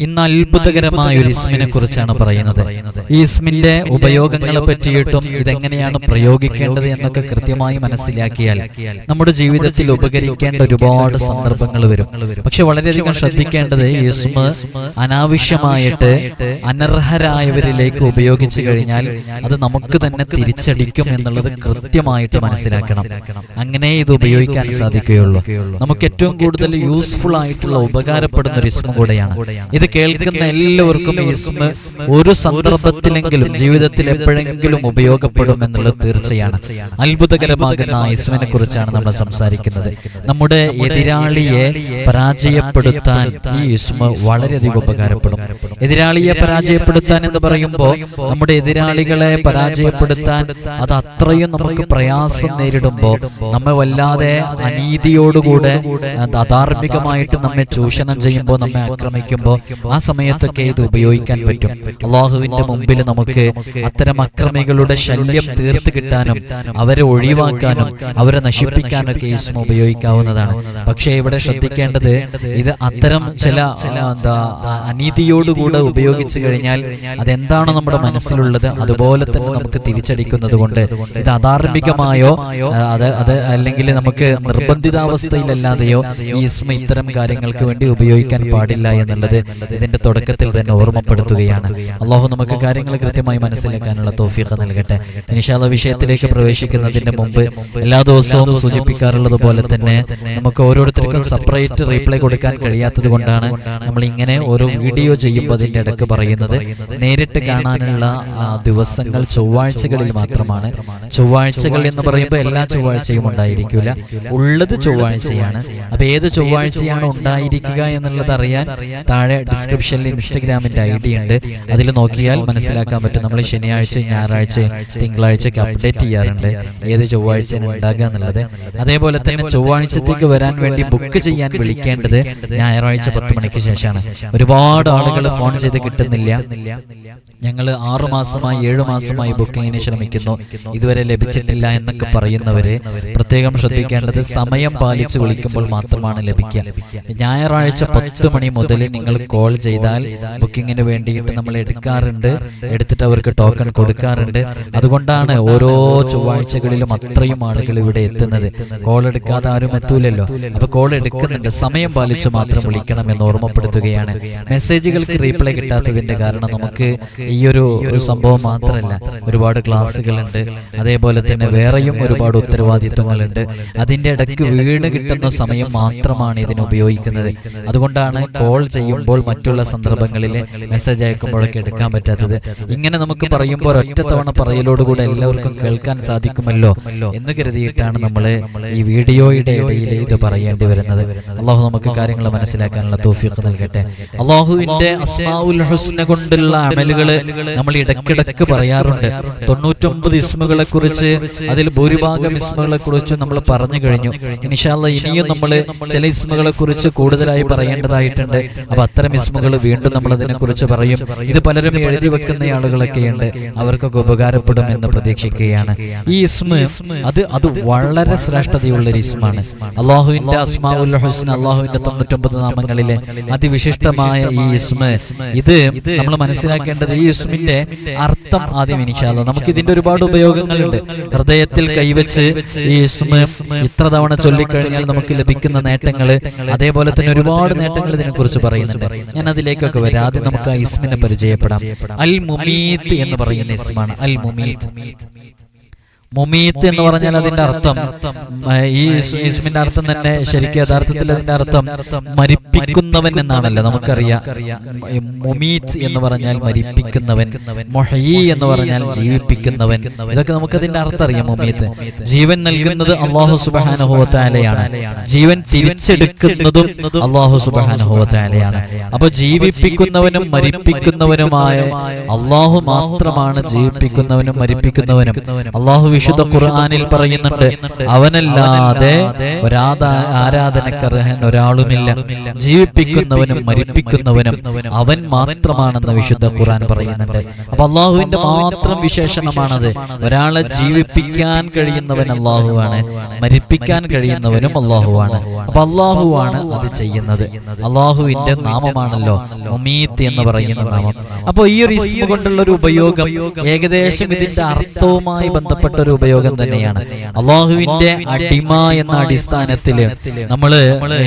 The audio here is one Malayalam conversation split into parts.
ഇന്ന് അത്ഭുതകരമായ ഒരു ഇസ്മിനെ കുറിച്ചാണ് പറയുന്നത്. ഈ ഇസ്മിന്റെ ഉപയോഗങ്ങളെ പറ്റിയിട്ടും ഇതെങ്ങനെയാണ് പ്രയോഗിക്കേണ്ടത് എന്നൊക്കെ കൃത്യമായി മനസ്സിലാക്കിയാൽ നമ്മുടെ ജീവിതത്തിൽ ഉപകരിക്കേണ്ട ഒരുപാട് സന്ദർഭങ്ങൾ വരും. പക്ഷെ വളരെയധികം ശ്രദ്ധിക്കേണ്ടത് ഈ ഇസ്മ അനാവശ്യമായിട്ട് അനർഹരായവരിലേക്ക് ഉപയോഗിച്ചു കഴിഞ്ഞാൽ അത് നമുക്ക് തന്നെ തിരിച്ചടിക്കും എന്നുള്ളത് കൃത്യമായിട്ട് മനസ്സിലാക്കണം. അങ്ങനെ ഇത് ഉപയോഗിക്കാൻ സാധിക്കുകയുള്ളൂ. നമുക്ക് ഏറ്റവും കൂടുതൽ യൂസ്ഫുൾ ആയിട്ടുള്ള ഉപകാരപ്പെടുന്ന ഒരു ഇസ്മ കൂടെയാണ്. ഇത് കേൾക്കുന്ന എല്ലാവർക്കും ഇസ്മ ഒരു സന്ദർഭത്തിലെങ്കിലും ജീവിതത്തിൽ എപ്പോഴെങ്കിലും ഉപയോഗപ്പെടും എന്നുള്ളത് തീർച്ചയാണ്. അത്ഭുതകരമാകുന്ന ഇസ്മിനെ കുറിച്ചാണ് നമ്മൾ സംസാരിക്കുന്നത്. നമ്മുടെ എതിരാളിയെ പരാജയപ്പെടുത്താൻ ഈ ഇസ്മ വളരെയധികം ഉപകാരപ്പെടും. എതിരാളിയെ പരാജയപ്പെടുത്താൻ എന്ന് പറയുമ്പോൾ നമ്മുടെ എതിരാളികളെ പരാജയപ്പെടുത്താൻ അത് അത്രയും നമുക്ക് പ്രയാസം നേരിടുമ്പോൾ നമ്മെ വല്ലാതെ അനീതിയോടുകൂടെ അധാർമികമായിട്ട് നമ്മെ ചൂഷണം ചെയ്യുമ്പോൾ നമ്മെ ആക്രമിക്കുമ്പോൾ ആ സമയത്തൊക്കെ ഇത് ഉപയോഗിക്കാൻ പറ്റും. അള്ളാഹുവിന്റെ മുമ്പിൽ നമുക്ക് അത്തരം അക്രമികളുടെ ശല്യം തീർത്ത് കിട്ടാനും അവരെ ഒഴിവാക്കാനും അവരെ നശിപ്പിക്കാനൊക്കെ ഈസ്മ ഉപയോഗിക്കാവുന്നതാണ്. പക്ഷേ ഇവിടെ ശ്രദ്ധിക്കേണ്ടത് ഇത് അത്തരം ചില എന്താ അനീതിയോടുകൂടെ ഉപയോഗിച്ചു കഴിഞ്ഞാൽ അതെന്താണോ നമ്മുടെ മനസ്സിലുള്ളത് അതുപോലെ തന്നെ നമുക്ക് തിരിച്ചടിക്കുന്നത് കൊണ്ട് ഇത് അധാർമികമായോ അത് അത് അല്ലെങ്കിൽ നമുക്ക് നിർബന്ധിതാവസ്ഥയിലല്ലാതെയോ ഈ ഇസ്മ ഇത്തരം കാര്യങ്ങൾക്ക് വേണ്ടി ഉപയോഗിക്കാൻ പാടില്ല എന്നുള്ളത് ഇതിന്റെ തുടക്കത്തിൽ തന്നെ ഓർമ്മപ്പെടുത്തുകയാണ്. അള്ളാഹു നമുക്ക് കാര്യങ്ങൾ കൃത്യമായി മനസ്സിലാക്കാനുള്ള തോഫീഖ നൽകട്ടെ. നിഷാദ വിഷയത്തിലേക്ക് പ്രവേശിക്കുന്നതിന് മുമ്പ് എല്ലാ ദിവസവും സൂചിപ്പിക്കാറുള്ളത് പോലെ തന്നെ നമുക്ക് ഓരോരുത്തർക്കും സെപ്പറേറ്റ് റീപ്ലൈ കൊടുക്കാൻ കഴിയാത്തത് കൊണ്ടാണ് നമ്മൾ ഇങ്ങനെ ഓരോ വീഡിയോ ചെയ്യുമ്പോൾ അതിന്റെ ഇടയ്ക്ക് പറയുന്നത്. നേരിട്ട് കാണാനുള്ള ദിവസങ്ങൾ ചൊവ്വാഴ്ചകളിൽ മാത്രമാണ്. ചൊവ്വാഴ്ചകൾ എന്ന് പറയുമ്പോൾ എല്ലാ ചൊവ്വാഴ്ചയും ഉണ്ടായിരിക്കില്ല ഉള്ളത് ചൊവ്വാഴ്ചയാണ്. അപ്പൊ ഏത് ചൊവ്വാഴ്ചയാണ് ഉണ്ടായിരിക്കുക എന്നുള്ളത് അറിയാൻ താഴെ ഡിസ്ക്രിപ്ഷനിൽ ഇൻസ്റ്റഗ്രാമിന്റെ ഐ ഡി ഉണ്ട്. അതിൽ നോക്കിയാൽ മനസ്സിലാക്കാൻ പറ്റും നമ്മൾ ശനിയാഴ്ച ഞായറാഴ്ച തിങ്കളാഴ്ചയ്ക്ക് അപ്ഡേറ്റ് ചെയ്യാറുണ്ട്. ഏത് ചൊവ്വാഴ്ചയാണ് ഉണ്ടാകുക എന്നുള്ളത്. അതേപോലെ തന്നെ ചൊവ്വാഴ്ചത്തേക്ക് വരാൻ വേണ്ടി ബുക്ക് ചെയ്യാൻ വിളിക്കേണ്ടത് ഞായറാഴ്ച പത്ത് മണിക്ക് ശേഷമാണ്. ഒരുപാട് ആളുകൾ ഫോൺ ചെയ്ത് കിട്ടുന്നില്ല. ഞങ്ങൾ ആറു മാസമായി ഏഴു മാസമായി ബുക്കിങ്ങിന് ശ്രമിക്കുന്നു. ഇതുവരെ ലഭിച്ചിട്ടില്ല എന്നൊക്കെ പറയുന്നവരെ പ്രത്യേകം ശ്രദ്ധിക്കേണ്ടത് സമയം പാലിച്ച് വിളിക്കുമ്പോൾ മാത്രമാണ് ലഭിക്കുക. ഞായറാഴ്ച പത്ത് മണി മുതൽ നിങ്ങൾ കോൾ ചെയ്താൽ ബുക്കിങ്ങിന് വേണ്ടിയിട്ട് നമ്മൾ എടുക്കാറുണ്ട്. എടുത്തിട്ട് അവർക്ക് ടോക്കൺ കൊടുക്കാറുണ്ട്. അതുകൊണ്ടാണ് ഓരോ ചൊവ്വാഴ്ചകളിലും അത്രയും ആളുകൾ ഇവിടെ എത്തുന്നത്. കോൾ എടുക്കാതെ ആരും എത്തൂലല്ലോ. അപ്പൊ കോൾ എടുക്കുന്നുണ്ട്. സമയം പാലിച്ച് മാത്രം വിളിക്കണം എന്ന് ഓർമ്മപ്പെടുത്തുകയാണ്. മെസ്സേജുകൾക്ക് റീപ്ലൈ കിട്ടാത്തതിന്റെ കാരണം നമുക്ക് ഈ ഒരു സംഭവം മാത്രമല്ല ഒരുപാട് ക്ലാസ്സുകളുണ്ട്. അതേപോലെ തന്നെ വേറെയും ഒരുപാട് ഉത്തരവാദിത്വങ്ങളുണ്ട് അതിന്റെ ഇടയ്ക്ക് വീണ് കിട്ടുന്ന സമയം മാത്രമാണ് ഇതിന് ഉപയോഗിക്കുന്നത്. അതുകൊണ്ടാണ് കോൾ ചെയ്യുമ്പോൾ മറ്റുള്ള സന്ദർഭങ്ങളിൽ മെസ്സേജ് അയക്കുമ്പോഴൊക്കെ എടുക്കാൻ പറ്റാത്തത്. ഇങ്ങനെ നമുക്ക് പറയുമ്പോൾ ഒറ്റ തവണ പറയലോടുകൂടെ എല്ലാവർക്കും കേൾക്കാൻ സാധിക്കുമല്ലോ എന്ന് കരുതിയിട്ടാണ് നമ്മൾ ഈ വീഡിയോയുടെ ഇടയിൽ ഇത് പറയേണ്ടി വരുന്നത്. അള്ളാഹു നമുക്ക് കാര്യങ്ങൾ മനസ്സിലാക്കാനുള്ള തോഫിയൊക്കെ നൽകട്ടെ. അള്ളാഹുവിന്റെ അസ്മാഉൽ ഹുസ്ന കൊണ്ടുള്ള അമലുകൾ നമ്മൾ ഇടക്കിടക്ക് പറയാറുണ്ട്. തൊണ്ണൂറ്റൊമ്പത് ഇസ്മുകളെ കുറിച്ച് അതിൽ ഭൂരിഭാഗം ഇസ്മുകളെ കുറിച്ച് നമ്മൾ പറഞ്ഞു കഴിഞ്ഞു. ഇനിഷാല്ല ഇനിയും നമ്മൾ ചില ഇസ്മുകളെ കുറിച്ച് കൂടുതലായി പറയേണ്ടതായിട്ടുണ്ട്. അപ്പൊ അത്തരം ഇസ്മുകൾ വീണ്ടും നമ്മൾ അതിനെ കുറിച്ച് പറയും. ഇത് പലരും എഴുതി വെക്കുന്ന ആളുകളൊക്കെ ഉണ്ട്. അവർക്കൊക്കെ ഉപകാരപ്പെടും എന്ന് പ്രതീക്ഷിക്കുകയാണ്. ഈ ഇസ്മ അത് അത് വളരെ ശ്രേഷ്ഠതയുള്ള ഒരു ഇസ്മാണ്. അള്ളാഹുവിന്റെ അസ്മാഉൽ ഹുസ്ന അള്ളാഹുവിന്റെ തൊണ്ണൂറ്റൊമ്പത് നാമങ്ങളിലെ അതിവിശിഷ്ടമായ ഈ ഇസ്മ. ഇത് നമ്മൾ മനസ്സിലാക്കേണ്ടത് ഈ ഇസ്മിന്റെ അർത്ഥം ആദ്യം ഇനിഷാല്ല നമുക്ക് ഇതിന്റെ ഒരുപാട് ഉപയോഗങ്ങളുണ്ട്. ഹൃദയത്തിൽ കൈവച്ച് ഈ ഇസ്മ ഇത്ര തവണ ചൊല്ലിക്കഴിഞ്ഞാൽ നമുക്ക് ലഭിക്കുന്ന നേട്ടങ്ങൾ അതേപോലെ തന്നെ ഒരുപാട് നേട്ടങ്ങൾ ഇതിനെ കുറിച്ച് പറയുന്നുണ്ട്. ഞാൻ അതിലേക്കൊക്കെ വരാം. ആദ്യം നമുക്ക് ആ ഇസ്മിനെ പരിചയപ്പെടാം. അൽ മുമീത്ത് എന്ന് പറയുന്ന ഇസ്മാണ് അൽ മുമീത്ത്. മുമീത്ത് എന്ന് പറഞ്ഞാൽ അതിന്റെ അർത്ഥം. ഈ ഇസ്- ഇസ്മിന്റെ അർത്ഥം തന്നെ ശരിക്കും യഥാർത്ഥത്തിൽ അതിന്റെ അർത്ഥം മരിപ്പിക്കുന്നവൻ എന്നാണല്ലോ നമുക്കറിയാം. മുമീത്ത് എന്ന് പറഞ്ഞാൽ മരിപ്പിക്കുന്നവൻ മൊഹയി എന്ന് പറഞ്ഞാൽ ജീവിപ്പിക്കുന്നവൻ. ഇതൊക്കെ നമുക്ക് അതിന്റെ അർത്ഥം അറിയാം മുമീത്ത്. ജീവൻ നൽകുന്നത് അള്ളാഹു സുബാനുഭവത്താലയാണ് ജീവൻ തിരിച്ചെടുക്കുന്നതും അള്ളാഹു സുബാനുഭവത്താലയാണ് അപ്പൊ ജീവിപ്പിക്കുന്നവനും മരിപ്പിക്കുന്നവനുമായ അള്ളാഹു മാത്രമാണ് ജീവിപ്പിക്കുന്നവനും മരിപ്പിക്കുന്നവനും. അള്ളാഹുവിൽ വിശുദ്ധ ഖുർആാനിൽ പറയുന്നുണ്ട് അവനല്ലാതെ ഒരാധാ ആരാധനക്കർഹൻ ഒരാളുമില്ല. ജീവിപ്പിക്കുന്നവനും മരിപ്പിക്കുന്നവനും അവൻ മാത്രമാണെന്ന് വിശുദ്ധ ഖുർആൻ പറയുന്നുണ്ട്. അപ്പൊ അള്ളാഹുവിന്റെ മാത്രം വിശേഷണമാണത്. ഒരാളെ ജീവിപ്പിക്കാൻ കഴിയുന്നവൻ അള്ളാഹുവാണ്. മരിപ്പിക്കാൻ കഴിയുന്നവനും അള്ളാഹുവാണ്. അപ്പൊ അള്ളാഹുവാണ് അത് ചെയ്യുന്നത്. അള്ളാഹുവിന്റെ നാമമാണല്ലോ മുമീത്ത് എന്ന് പറയുന്ന നാമം. അപ്പൊ ഈ ഒരു ഇസ്മ കൊണ്ടുള്ള ഒരു ഉപയോഗം ഏകദേശം ഇതിന്റെ അർത്ഥവുമായി ബന്ധപ്പെട്ട ഒരു ഉപയോഗം തന്നെയാണ്. അള്ളാഹുവിന്റെ അടിമ എന്ന അടിസ്ഥാനത്തിൽ നമ്മൾ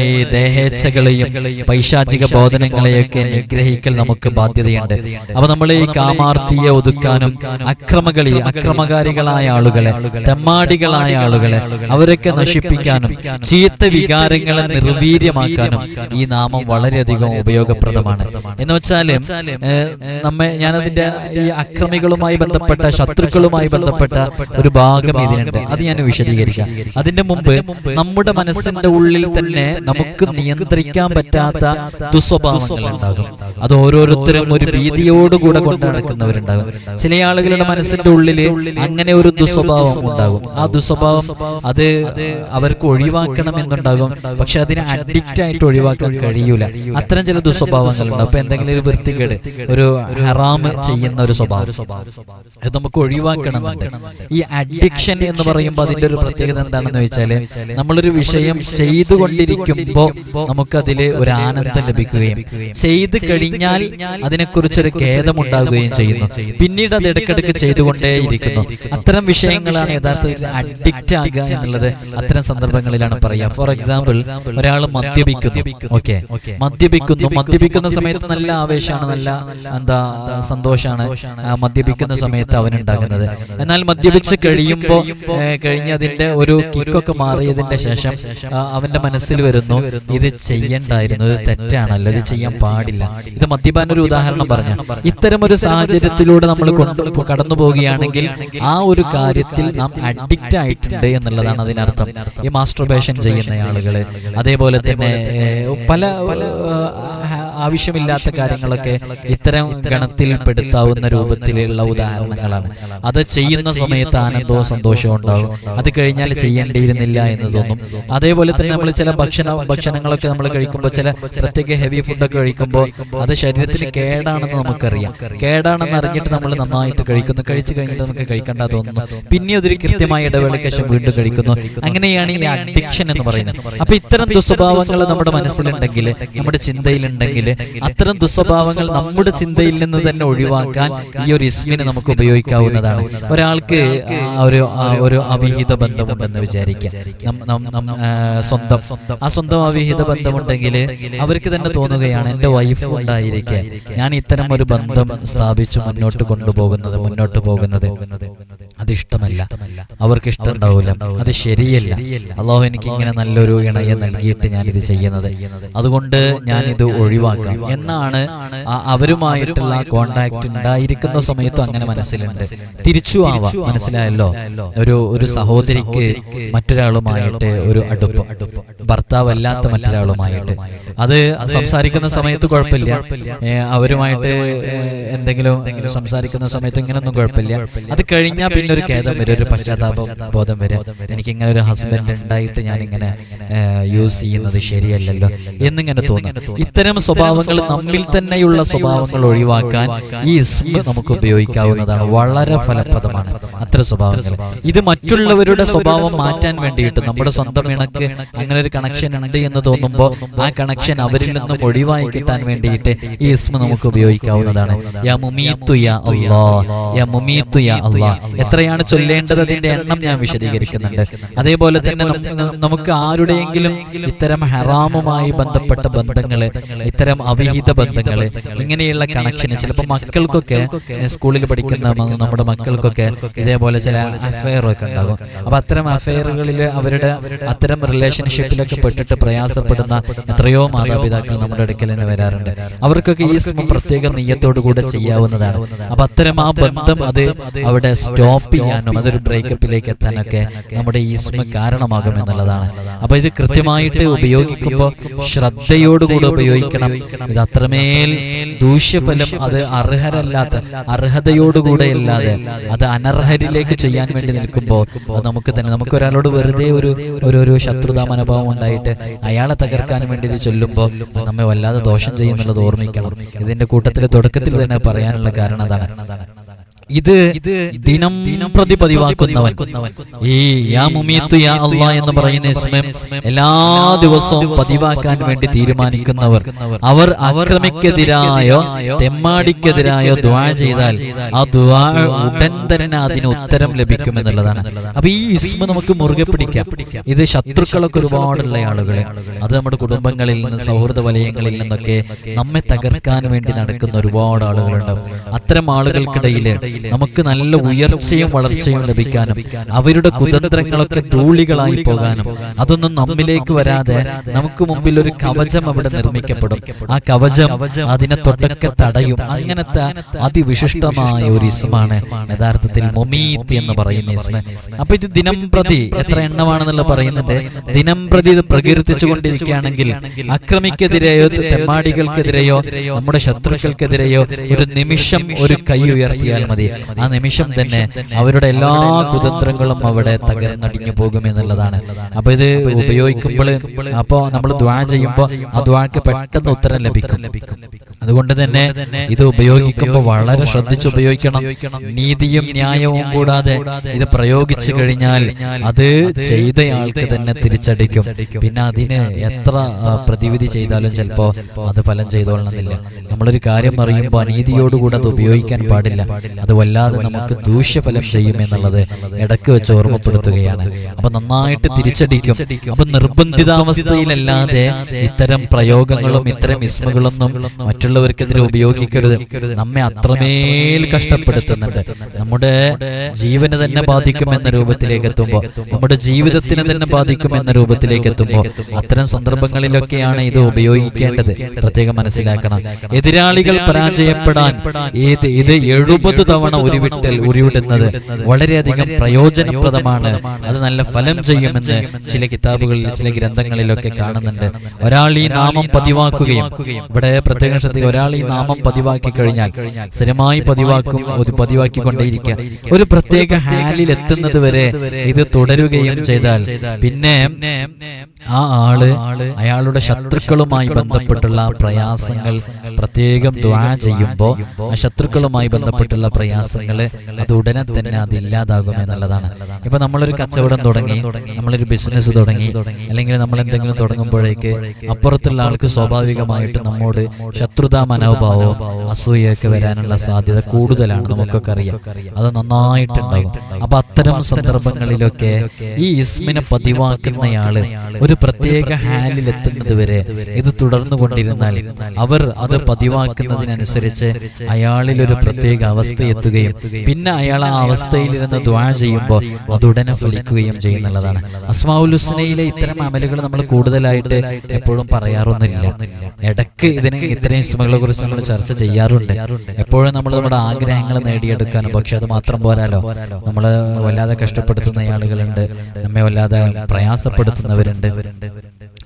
ഈ ദേഹേച്ഛകളെയും പൈശാചിക ബോധനങ്ങളെയൊക്കെ നിഗ്രഹിക്കൽ നമുക്ക് ബാധ്യതയുണ്ട്. അപ്പൊ നമ്മൾ ഈ കാമാർത്തിയെ ഒതുക്കാനും അക്രമകളി അക്രമകാരികളായ ആളുകളെ തെമ്മാടികളായ ആളുകളെ അവരൊക്കെ നശിപ്പിക്കാനും ചീത്ത വികാരങ്ങളെ നിർവീര്യമാക്കാനും ഈ നാമം വളരെയധികം ഉപയോഗപ്രദമാണ്. എന്ന് വെച്ചാൽ നമ്മെ ഞാനതിന്റെ ഈ അക്രമികളുമായി ബന്ധപ്പെട്ട ശത്രുക്കളുമായി ബന്ധപ്പെട്ട ഒരു ഭാഗം ഇതിനുണ്ട് അത് ഞാൻ വിശദീകരിക്കാം. അതിന്റെ മുമ്പ് നമ്മുടെ മനസ്സിന്റെ ഉള്ളിൽ തന്നെ നമുക്ക് നിയന്ത്രിക്കാൻ പറ്റാത്ത ദുസ്വഭാവങ്ങൾ ഉണ്ടാകും. അത് ഓരോരുത്തരും ഒരു ഭീതിയോടുകൂടെ കൊണ്ട് നടക്കുന്നവരുണ്ടാകും. ചില ആളുകളുടെ മനസ്സിന്റെ ഉള്ളിൽ അങ്ങനെ ഒരു ദുസ്വഭാവം ഉണ്ടാകും. ആ ദുസ്വഭാവം അത് അവർക്ക് ഒഴിവാക്കണം എന്നുണ്ടാകും. പക്ഷെ അതിനെ അഡിക്റ്റ് ആയിട്ട് ഒഴിവാക്കാൻ കഴിയൂല. അത്തരം ചില ദുസ്വഭാവങ്ങൾ ഉണ്ടാവും അപ്പൊ എന്തെങ്കിലും ഒരു വൃത്തികേട് ഒരു ഹറാമ് ചെയ്യുന്ന ഒരു സ്വഭാവം. അത് നമുക്ക് ഒഴിവാക്കണം എന്നുണ്ട് ഈ അഡിക്ഷൻ എന്ന് പറയുമ്പോൾ അതിന്റെ ഒരു പ്രത്യേകത എന്താണെന്ന് വെച്ചാൽ നമ്മളൊരു വിഷയം ചെയ്തുകൊണ്ടിരിക്കുമ്പോൾ നമുക്കതിൽ ഒരു ആനന്ദം ലഭിക്കുകയും ചെയ്ത് കഴിഞ്ഞാൽ അതിനെക്കുറിച്ചൊരു ഖേദമുണ്ടാകുകയും ചെയ്യുന്നു. പിന്നീട് അത് ഇടയ്ക്കിടയ്ക്ക് ചെയ്തുകൊണ്ടേയിരിക്കുന്നു. അത്തരം വിഷയങ്ങളാണ് യഥാർത്ഥത്തിൽ അഡിക്റ്റ് ആകുക എന്നുള്ളത് അത്തരം സന്ദർഭങ്ങളിലാണ് പറയുക. ഫോർ എക്സാമ്പിൾ ഒരാൾ മദ്യപിക്കുന്നു. ഓക്കെ. മദ്യപിക്കുന്നു. മദ്യപിക്കുന്ന. സമയത്ത് നല്ല ആവേശമാണ് നല്ല എന്താ സന്തോഷമാണ് മദ്യപിക്കുന്ന സമയത്ത് അവനുണ്ടാകുന്നത്. എന്നാൽ മദ്യപിച്ച് കഴിയുമ്പോൾ കഴിഞ്ഞതിന്റെ ഒരു കിക്കൊക്കെ മാറിയതിന്റെ ശേഷം അവന്റെ മനസ്സിൽ വരുന്നു ഇത് ചെയ്യണ്ടായിരുന്നു ഇത് തെറ്റാണല്ലോ ഇത് ചെയ്യാൻ പാടില്ല. ഇത് മദ്യപാൻ ഒരു ഉദാഹരണം പറഞ്ഞു ഇത്തരം ഒരു സാഹചര്യത്തിലൂടെ നമ്മൾ കൊണ്ട് കടന്നു പോവുകയാണെങ്കിൽ ആ ഒരു കാര്യത്തിൽ നാം അഡിക്റ്റ് ആയിട്ടുണ്ട് എന്നുള്ളതാണ് അതിനർത്ഥം. ഈ മാസ്റ്റർബേഷൻ ചെയ്യുന്ന ആളുകൾ അതേപോലെ തന്നെ പല ആവശ്യമില്ലാത്ത കാര്യങ്ങളൊക്കെ ഇത്തരം ഗണത്തിൽ പെടുത്താവുന്ന രൂപത്തിലുള്ള ഉദാഹരണങ്ങളാണ്. അത് ചെയ്യുന്ന സമയത്ത് ആനന്ദവും സന്തോഷവും ഉണ്ടാകും. അത് കഴിഞ്ഞാൽ ചെയ്യേണ്ടിയിരുന്നില്ല എന്ന് തോന്നും അതേപോലെ തന്നെ നമ്മൾ ചില ഭക്ഷണ ഭക്ഷണങ്ങളൊക്കെ നമ്മൾ കഴിക്കുമ്പോൾ ചില പ്രത്യേക ഹെവി ഫുഡൊക്കെ കഴിക്കുമ്പോൾ അത് ശരീരത്തിന് കേടാണെന്ന് നമുക്കറിയാം. കേടാണെന്ന് അറിഞ്ഞിട്ട് നമ്മൾ നന്നായിട്ട് കഴിക്കുന്നു. കഴിച്ചു കഴിഞ്ഞിട്ട് നമുക്ക് കഴിക്കേണ്ട തോന്നുന്നു പിന്നെ അതൊരു കൃത്യമായ ഇടവേളയ്ക്ക് ശേഷം വീണ്ടും കഴിക്കുന്നു. അങ്ങനെയാണ് ഈ അഡിക്ഷൻ എന്ന് പറയുന്നത്. അപ്പൊ ഇത്തരം ദുസ്വഭാവങ്ങൾ നമ്മുടെ മനസ്സിലുണ്ടെങ്കിൽ നമ്മുടെ ചിന്തയിലുണ്ടെങ്കിൽ അത്തരം ദുസ്വഭാവങ്ങൾ നമ്മുടെ ചിന്തയിൽ നിന്ന് തന്നെ ഒഴിവാക്കാൻ ഈ ഒരു ഇസ്മിനെ നമുക്ക് ഉപയോഗിക്കാവുന്നതാണ്. ഒരാൾക്ക് ഒരു ഒരു അവിഹിത ബന്ധമുണ്ടെന്ന് വിചാരിക്കാം സ്വന്തം. ആ സ്വന്തം അവിഹിത ബന്ധമുണ്ടെങ്കിൽ അവർക്ക് തന്നെ തോന്നുകയാണ് എന്റെ വൈഫ് ഉണ്ടായിരിക്കെ. ഞാൻ ഇത്തരം ഒരു ബന്ധം സ്ഥാപിച്ചു മുന്നോട്ട് കൊണ്ടുപോകുന്നത് മുന്നോട്ട് പോകുന്നത് അത് ഇഷ്ടമല്ല അവർക്ക് ഇഷ്ടമുണ്ടാവില്ല അത് ശരിയല്ല. അള്ളാഹു എനിക്ക് ഇങ്ങനെ നല്ലൊരു ഇണയെ നൽകിയിട്ട് ഞാൻ ഇത് ചെയ്യുന്നത്. അതുകൊണ്ട് ഞാൻ ഇത് ഒഴിവാക്കാം. എന്നാണ് അവരുമായിട്ടുള്ള കോണ്ടാക്ട് ഉണ്ടായിരിക്കുന്ന സമയത്തും അങ്ങനെ മനസ്സിലുണ്ട്. തിരിച്ചു ആവാം. മനസ്സിലായല്ലോ? ഒരു ഒരു സഹോദരിക്ക് മറ്റൊരാളുമായിട്ട് ഒരു അടുപ്പം. ഭർത്താവല്ലാത്ത മറ്റൊരാളുമായിട്ട്. അത് സംസാരിക്കുന്ന സമയത്ത് കുഴപ്പമില്ല. അവരുമായിട്ട് എന്തെങ്കിലും സംസാരിക്കുന്ന സമയത്ത് ഇങ്ങനൊന്നും കുഴപ്പമില്ല. അത് കഴിഞ്ഞാൽ പിന്നെ ഒരു ഖേദം വരും ഒരു പശ്ചാത്താപ ബോധം വരും. എനിക്ക് ഇങ്ങനെ ഒരു ഹസ്ബൻഡ് ഉണ്ടായിട്ട് ഞാൻ ഇങ്ങനെ യൂസ് ചെയ്യുന്നത് ശരിയല്ലല്ലോ എന്നിങ്ങനെ തോന്നും. ഇത്തരം സ്വഭാവങ്ങൾ നമ്മിൽ തന്നെയുള്ള സ്വഭാവങ്ങൾ ഒഴിവാക്കാൻ ഈ ഇസ്മ നമുക്ക് ഉപയോഗിക്കാവുന്നതാണ്. വളരെ ഫലപ്രദമാണ് അത്ര സ്വഭാവങ്ങൾ. ഇത് മറ്റുള്ളവരുടെ സ്വഭാവം മാറ്റാൻ വേണ്ടിയിട്ട് നമ്മുടെ സ്വന്തം ഇണക്ക് അങ്ങനെ ഒരു കണക്ഷൻ ഉണ്ട് എന്ന് തോന്നുമ്പോൾ ആ കണക്ഷൻ അവരിൽ നിന്നും ഒഴിവായി കിട്ടാൻ വേണ്ടിയിട്ട് ഈ ഇസ്മ നമുക്ക് ഉപയോഗിക്കാവുന്നതാണ്. യാ മുമീത്തു യാ അല്ലാ യാ മുമീത്തു യാ അല്ലാ എത്രയാണ് ചൊല്ലേണ്ടത് അതിന്റെ എണ്ണം ഞാൻ വിശദീകരിക്കുന്നുണ്ട്. അതേപോലെ തന്നെ നമുക്ക് ആരുടെയെങ്കിലും ഇത്തരം ഹറാമുമായി ബന്ധപ്പെട്ട ബന്ധങ്ങൾ ഇത്തരം അവിഹിത ബന്ധങ്ങൾ ഇങ്ങനെയുള്ള കണക്ഷന് ചിലപ്പോൾ മക്കൾക്കൊക്കെ സ്കൂളിൽ പഠിക്കുന്ന നമ്മുടെ മക്കൾക്കൊക്കെ ഇതേപോലെ ചില അഫയറൊക്കെ ഉണ്ടാകും. അപ്പൊ അത്തരം അഫയറുകളിൽ അവരുടെ അത്തരം റിലേഷൻഷിപ്പിലൊക്കെ പെട്ടിട്ട് പ്രയാസപ്പെടുന്ന എത്രയോ മാതാപിതാക്കൾ നമ്മുടെ അടുക്കൽ തന്നെ വരാറുണ്ട്. അവർക്കൊക്കെ ഈ ശ്രമം പ്രത്യേക നെയ്യത്തോടു കൂടെ ചെയ്യാവുന്നതാണ്. അപ്പൊ അത്തരം ആ ബന്ധം അത് അവിടെ സ്റ്റോപ്പ് ചെയ്യാനും അതൊരു ബ്രേക്കപ്പിലേക്ക് എത്താനൊക്കെ നമ്മുടെ ഈ ശ്രമം കാരണമാകും എന്നുള്ളതാണ് അപ്പൊ ഇത് കൃത്യമായിട്ട് ഉപയോഗിക്കുമ്പോൾ ശ്രദ്ധയോടുകൂടി ഉപയോഗിക്കണം. ഇത് അത്രമേൽ ദൂഷ്യഫലം അത് അർഹരല്ലാത്ത അർഹതയോടുകൂടെ അല്ലാതെ അത് അനർഹരിലേക്ക് ചെയ്യാൻ വേണ്ടി നിൽക്കുമ്പോൾ അത് നമുക്ക് തന്നെ നമുക്ക് ഒരാളോട് വെറുതെ ഒരു ഒരു ശത്രുതാ മനോഭാവം ഉണ്ടായിട്ട് അയാളെ തകർക്കാൻ വേണ്ടി ഇത് ചൊല്ലുമ്പോൾ നമ്മെ വല്ലാതെ ദോഷം ചെയ്യുന്നുള്ളത് ഓർമ്മിക്കണം. ഇതിന്റെ കൂട്ടത്തിൽ തുടക്കത്തിൽ തന്നെ പറയാനുള്ള കാരണം അതാണ്. ഇത് ദിനം പ്രതി പതിവാക്കുന്നവൻ ഈ യാ മുമീത്തു യാ അള്ളാ എന്ന് പറയുന്ന ഇസ്മം എല്ലാ ദിവസവും പതിവാക്കാൻ വേണ്ടി തീരുമാനിക്കുന്നവർ. അവർ അക്രമിക്കെതിരായോ തെമ്മാടിക്കെതിരായോ ദ്വാ ചെയ്താൽ ആ ദ്വാ ഉടൻ തന്നെ അതിന് ഉത്തരം ലഭിക്കും എന്നുള്ളതാണ്. അപ്പൊ ഈ ഇസ്മ നമുക്ക് മുറുകെ പിടിക്കാം. ഇത് ശത്രുക്കളൊക്കെ ഒരുപാടുള്ള ആളുകളെ. അത് നമ്മുടെ കുടുംബങ്ങളിൽ നിന്ന് സൗഹൃദ വലയങ്ങളിൽ നിന്നൊക്കെ നമ്മെ തകർക്കാൻ വേണ്ടി നടക്കുന്ന ഒരുപാട് ആളുകളുണ്ടാവും. അത്തരം ആളുകൾക്കിടയിൽ നമുക്ക് നല്ല ഉയർച്ചയും വളർച്ചയും ലഭിക്കാനും അവരുടെ കുതന്ത്രങ്ങളൊക്കെ ധൂളികളായി പോകാനും അതൊന്നും നമ്മിലേക്ക് വരാതെ നമുക്ക് മുമ്പിൽ ഒരു കവചം അവിടെ നിർമ്മിക്കപ്പെടും. ആ കവചം അതിനെ തൊട്ടൊക്കെ തടയും. അങ്ങനത്തെ അതിവിശിഷ്ടമായ ഒരു ഇസ്മാണ് യഥാർത്ഥത്തിൽ മൊമീത്ത് എന്ന് പറയുന്ന ഇസ്മ. അപ്പൊ ഇത് ദിനം പ്രതി എത്ര എണ്ണമാണെന്നുള്ള പറയുന്നുണ്ട്? ദിനം പ്രതി ഇത് പ്രകീർത്തിച്ചു കൊണ്ടിരിക്കുകയാണെങ്കിൽ അക്രമിക്കെതിരെയോ തെമ്മാടികൾക്കെതിരെയോ നമ്മുടെ ശത്രുക്കൾക്കെതിരെയോ ഒരു നിമിഷം ഒരു കൈ ഉയർത്തിയാൽ മതി. ആ നിമിഷം തന്നെ അവരുടെ എല്ലാ കുതന്ത്രങ്ങളും അവിടെ തകർന്നടിഞ്ഞു പോകുമെന്നുള്ളതാണ്. അപ്പൊ ഇത് ഉപയോഗിക്കുമ്പോൾ അപ്പോൾ നമ്മൾ ദ്വാ ചെയ്യുമ്പോൾ ആ ദ്വാക്ക് പെട്ടെന്ന് ഉത്തരം ലഭിക്കും. അതുകൊണ്ട് തന്നെ ഇത് ഉപയോഗിക്കുമ്പോൾ വളരെ ശ്രദ്ധിച്ച് ഉപയോഗിക്കണം. നീതിയും ന്യായവും കൂടാതെ ഇത് പ്രയോഗിച്ചു കഴിഞ്ഞാൽ അത് ചെയ്തയാൾക്ക് തന്നെ തിരിച്ചടിക്കും. പിന്നെ അതിന് എത്ര പ്രതിവിധി ചെയ്താലും ചിലപ്പോ അത് ഫലം ചെയ്തോളണമെന്നില്ല. നമ്മളൊരു കാര്യം അറിയുമ്പോൾ അനീതിയോടുകൂടെ അത് ഉപയോഗിക്കാൻ പാടില്ല. അത് വല്ലാതെ നമുക്ക് ദൂഷ്യഫലം ചെയ്യുമെന്നുള്ളത് ഇടയ്ക്ക് വെച്ച് ഓർമ്മപ്പെടുത്തുകയാണ്. അപ്പൊ നന്നായിട്ട് തിരിച്ചടിക്കും. അപ്പൊ നിർബന്ധിതാവസ്ഥയിലല്ലാതെ ഇത്തരം പ്രയോഗങ്ങളും ഇത്തരം ഇസ്മുകളൊന്നും മറ്റുള്ളവർക്കെതിരെ ഉപയോഗിക്കരുത്. നമ്മെ അത്രമേൽ കഷ്ടപ്പെടുത്തുന്നുണ്ട്. നമ്മുടെ ജീവന് തന്നെ ബാധിക്കും എന്ന രൂപത്തിലേക്ക് എത്തുമ്പോൾ നമ്മുടെ ജീവിതത്തിന് തന്നെ ബാധിക്കും എന്ന രൂപത്തിലേക്ക് എത്തുമ്പോൾ അത്തരം സന്ദർഭങ്ങളിലൊക്കെയാണ് ഇത് ഉപയോഗിക്കേണ്ടത്. പ്രത്യേകം മനസ്സിലാക്കണം. എതിരാളികൾ പരാജയപ്പെടാൻ ഇത് ഇത് എഴുപത് തവണ ഉരുവിട്ടൽ ഉരുവിടുന്നത് വളരെയധികം പ്രയോജനപ്രദമാണ്. അത് നല്ല ഫലം ചെയ്യുമെന്ന് ചില കിതാബുകളിൽ ചില ഗ്രന്ഥങ്ങളിലൊക്കെ കാണുന്നുണ്ട്. ഒരാൾ ഈ നാമം പതിവാക്കുകയും ഇവിടെ പ്രത്യേക ശ്രദ്ധയിൽ ഒരാൾ ഈ നാമം പതിവാക്കി കഴിഞ്ഞാൽ സ്ഥിരമായി പതിവാക്കും ഒരു പതിവാക്കിക്കൊണ്ടേയിരിക്കുക ഒരു പ്രത്യേക ഹാലിൽ എത്തുന്നത് വരെ ഇത് തുടരുകയും ചെയ്താൽ പിന്നെ ആ ആൾ അയാളുടെ ശത്രുക്കളുമായി ബന്ധപ്പെട്ടുള്ള പ്രയാസങ്ങൾ പ്രത്യേകം ദ്വാ ചെയ്യുമ്പോൾ ആ ശത്രുക്കളുമായി ബന്ധപ്പെട്ടുള്ള പ്രയാസങ്ങൾ അത് ഉടനെ തന്നെ അത് ഇല്ലാതാകും എന്നുള്ളതാണ്. ഇപ്പൊ നമ്മളൊരു കച്ചവടം തുടങ്ങി നമ്മളൊരു ബിസിനസ് തുടങ്ങി അല്ലെങ്കിൽ നമ്മൾ എന്തെങ്കിലും തുടങ്ങുമ്പോഴേക്ക് അപ്പുറത്തുള്ള ആൾക്ക് സ്വാഭാവികമായിട്ട് നമ്മോട് ശത്രുതാ മനോഭാവവും അസൂയൊക്കെ വരാനുള്ള സാധ്യത കൂടുതലാണ് നമുക്കൊക്കെ അറിയാം. അത് നന്നായിട്ടുണ്ടാകും. അപ്പൊ അത്തരം സന്ദർഭങ്ങളിലൊക്കെ ഈ ഇസ്മിനെ പതിവാക്കുന്നയാൾ ഒരു പ്രത്യേക ഹാലിൽ എത്തുന്നത് വരെ ഇത് തുടർന്നു കൊണ്ടിരുന്നാൽ അവർ അത് പതിവാക്കുന്നതിനനുസരിച്ച് അയാളിൽ ഒരു പ്രത്യേക അവസ്ഥ എത്തുകയും പിന്നെ അയാൾ ആ അവസ്ഥയിലിരുന്ന് ദ്വാ ചെയ്യുമ്പോൾ അതുടനെ ഫലിക്കുകയും ചെയ്യുന്നുള്ളതാണ്. അസ്മാഉൽ ഹുസ്നയിലെ ഇത്തരം അമലുകൾ നമ്മൾ കൂടുതലായിട്ട് എപ്പോഴും പറയാറൊന്നുമില്ല. ഇടയ്ക്ക് ഇതിനെ ഇത്തരം ഇസ്മകളെ കുറിച്ച് നമ്മൾ ചർച്ച ചെയ്യാറുണ്ട്. എപ്പോഴും നമ്മൾ നമ്മുടെ ആഗ്രഹങ്ങൾ നേടിയെടുക്കാനും പക്ഷെ അത് മാത്രം പോരാലോ? നമ്മൾ വല്ലാതെ കഷ്ടപ്പെടുത്തുന്ന ആളുകളുണ്ട്. നമ്മെ വല്ലാതെ പ്രയാസപ്പെടുത്തുന്നവരുണ്ട്.